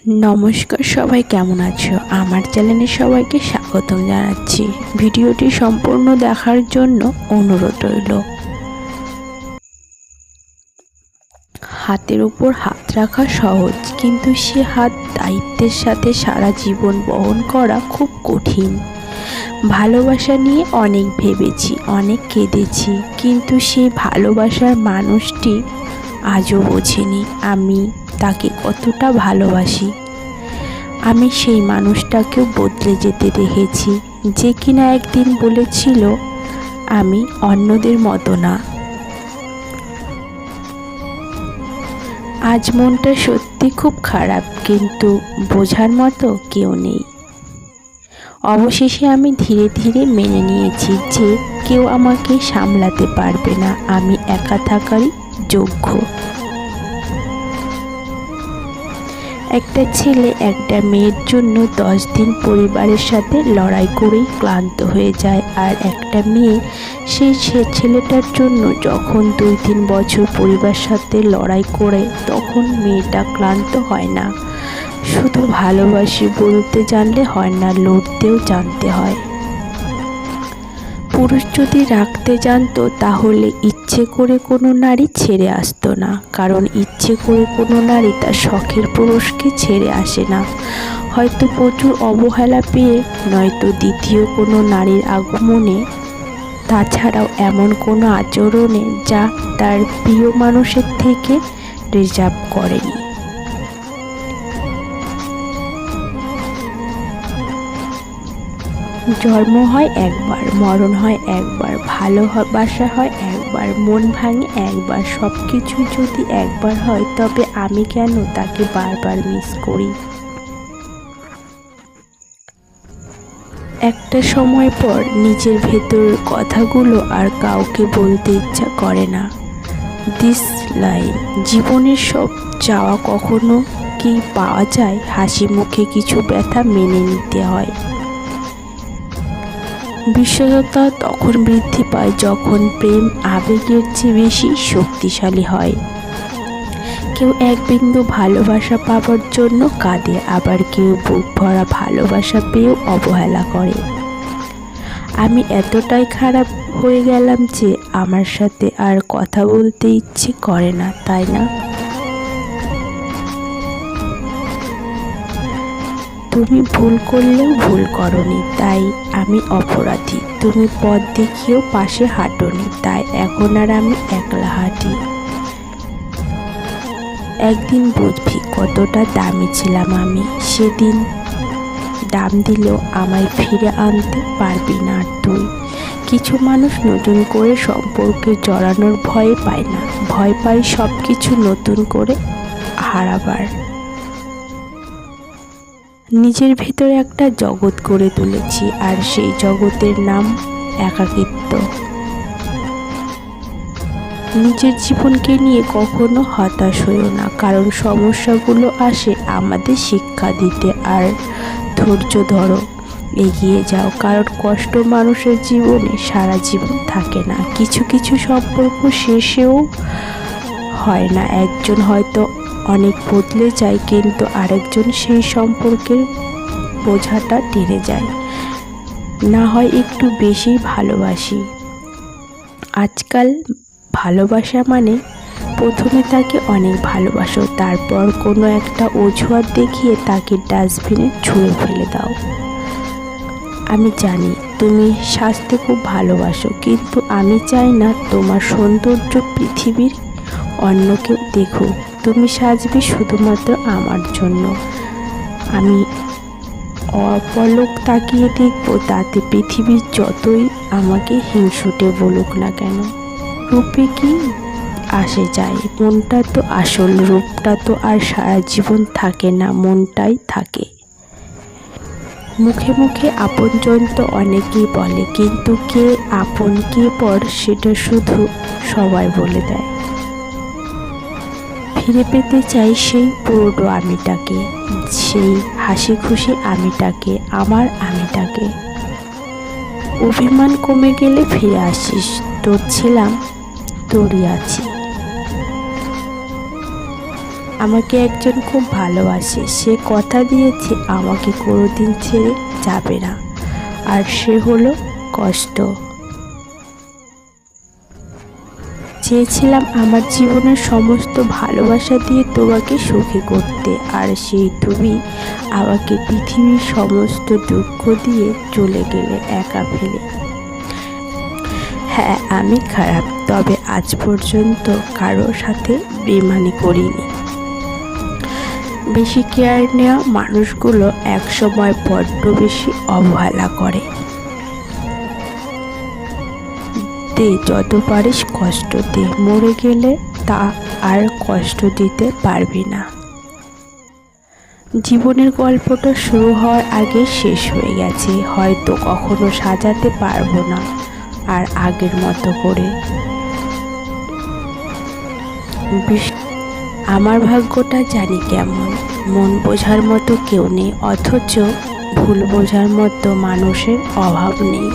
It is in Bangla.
নমস্কার সবাই, কেমন আছো? আমার চ্যানেলে সবাইকে স্বাগতম জানাচ্ছি। ভিডিওটি সম্পূর্ণ দেখার জন্য অনুরোধ রইল। হাতের উপর হাত রাখা সহজ, কিন্তু সে হাত দায়িত্বের সাথে সারা জীবন বহন করা খুব কঠিন। ভালোবাসা নিয়ে অনেক ভেবেছি, অনেক কেঁদেছি, কিন্তু সেই ভালোবাসার মানুষটি আজও বোঝেনি আমি। তাকে কতটা ভালোবাসি। আমি সেই মানুষটাকেও বদলে যেতে দেখেছি, যে কিনা একদিন বলেছিল, আমি অন্যদের মতো না। আজ মনটা সত্যি খুব খারাপ, কিন্তু বোঝার মতো কেউ নেই। অবশেষে আমি ধীরে ধীরে মেনে নিয়েছি যে কেউ আমাকে সামলাতে পারবে না। আমি একা থাকারই যোগ্য। একটা ছেলে একটা মেয়ের জন্য দশ দিন পরিবারের সাথে লড়াই করেই ক্লান্ত হয়ে যায়। আর একটা মেয়ে সেই ছেলেটার জন্য যখন দুই তিন বছর পরিবার সাথে লড়াই করে, তখন মেয়েটা ক্লান্ত হয় না। শুধু ভালোবাসি বলতে জানলে হয় না, লড়তেও জানতে হয়। পুরুষ যদি রাখতে জানতো, তাহলে ইচ্ছে করে কোনো নারী ছেড়ে আসতো না। কারণ ইচ্ছে করে কোনো নারী তার শখের পুরুষকে ছেড়ে আসে না। হয়তো প্রচুর অবহেলা পেয়ে, নয়তো দ্বিতীয় কোনো নারীর আগমনে। তাছাড়াও এমন কোনো আচরণে যা তার প্রিয় মানুষের থেকে রিজার্ভ করেনি। জন্ম হয় একবার, মরণ হয় একবার, ভালোবাসা হয় একবার, মন ভাঙে একবার সব কিছু যদি একবার হয়, তবে আমি কেন তাকে বারবার মিস করি? একটা সময় পর নিজের ভেতরের কথাগুলো আর কাউকে বলতে ইচ্ছা করে না। দিস লাইন জীবনের সব চাওয়া কখনো কি পাওয়া যায়? হাসি মুখে কিছু ব্যথা মেনে নিতে হয়। বিশ্বতা তখন বৃদ্ধি পায় যখন প্রেম আবেগের চেয়ে বেশি শক্তিশালী হয়। কেউ এক বিন্দু ভালোবাসা পাওয়ার জন্য কাঁদে, আবার কেউ বুক ভরা ভালোবাসা পেয়েও অবহেলা করে। আমি এতটাই খারাপ হয়ে গেলাম যে আমার সাথে আর কথা বলতে ইচ্ছে করে না, তাই না? তুমি ভুল করলেও ভুল করনি, তাই আমি অপরাধী। তুমি পথ দেখিয়েও পাশে হাঁটনি, তাই এখন আর আমি একলা হাঁটি। একদিন বুঝবি কতটা দামি ছিলাম আমি, সেদিন দাম দিলেও আমায় ফিরে আনতে পারবি না আর তুই। কিছু মানুষ নতুন করে সম্পর্কে জড়ানোর ভয় পায় না, ভয় পায় সব কিছু নতুন করে হারাবার। নিজের ভেতরে একটা জগৎ গড়ে তুলেছি আর সেই জগতের নাম একাকিত্ব। নিজের জীবনকে নিয়ে কখনো হতাশ হইও না, কারণ সমস্যাগুলো আসে আমাদের শিক্ষা দিতে। আর ধৈর্য ধরো, এগিয়ে যাও, কারণ কষ্ট মানুষের জীবনে সারা জীবন থাকে না। কিছু কিছু সম্পর্ক শেষেও হয় না, একজন হয়তো অনেক বদলে যায়, কিন্তু আরেকজন সেই সম্পর্কের বোঝাটা টেনে যায়। না হয় একটু বেশি ভালোবাসি। আজকাল ভালোবাসা মানে প্রথমে তাকে অনেক ভালোবাসো, তারপর কোনো একটা অজুহাত দেখিয়ে তাকে ডাস্টবিনে ছুঁড়ে ফেলে দাও। আমি জানি তুমি স্বাস্থ্য খুব ভালোবাসো, কিন্তু আমি চাই না তোমার সৌন্দর্য পৃথিবীর অন্য কেউ দেখুক। তুমি সাজবে শুধুমাত্র আমার জন্য। আমি অপলক তাকিয়ে দেখব, তাতে পৃথিবীর যতই আমাকে হিংসুটে বলুক না কেন। রূপে কি আসে যায়? মনটা তো আসল, রূপটা তো আর সারা জীবন থাকে না, মনটাই থাকে। মুখে মুখে আপনজন তো অনেকেই বলে, কিন্তু কে আপন কে পর সেটা শুধু সবাই বলে দেয়। ফিরে পেতে চাই সেই পুরোনো আমিটাকে, সেই হাসি খুশি আমিটাকে, আমার আমিটাকে। অভিমান কমে গেলে ফিরে আসিস, তোর ছিলাম, তোরই আছি। আমাকে একজন খুব ভালোবাসে, সে কথা দিয়েছে, আমাকে কোনোদিন ছেড়ে যাবে না। আর সে হলো কষ্ট। চেয়েছিলাম আমার জীবনের সমস্ত ভালোবাসা দিয়ে তোমাকে সুখী করতে। আর সেই তুমি আমাকে পৃথিবীর সমস্ত দুঃখ দিয়ে চলে গেলে একা ফেলে। হ্যাঁ আমি খারাপ, তবে আজ পর্যন্ত কারও সাথে বেমানি করিনি। বেশি কেয়ার নেওয়া মানুষগুলো একসময় বড্ড বেশি অবহেলা করে। দে যত পারিস কষ্ট দে, মরে গেলে তা আর কষ্ট দিতে পারবি না। জীবনের গল্পটা শুরু হওয়ার আগে শেষ হয়ে গেছে, হয়তো কখনো সাজাতে পারব না, আর আগের মতো করে। আমার ভাগ্যটা জানি কেমন, মন বোঝার মতো কেউ নেই, অথচ ভুল বোঝার মতো মানুষের অভাব নেই।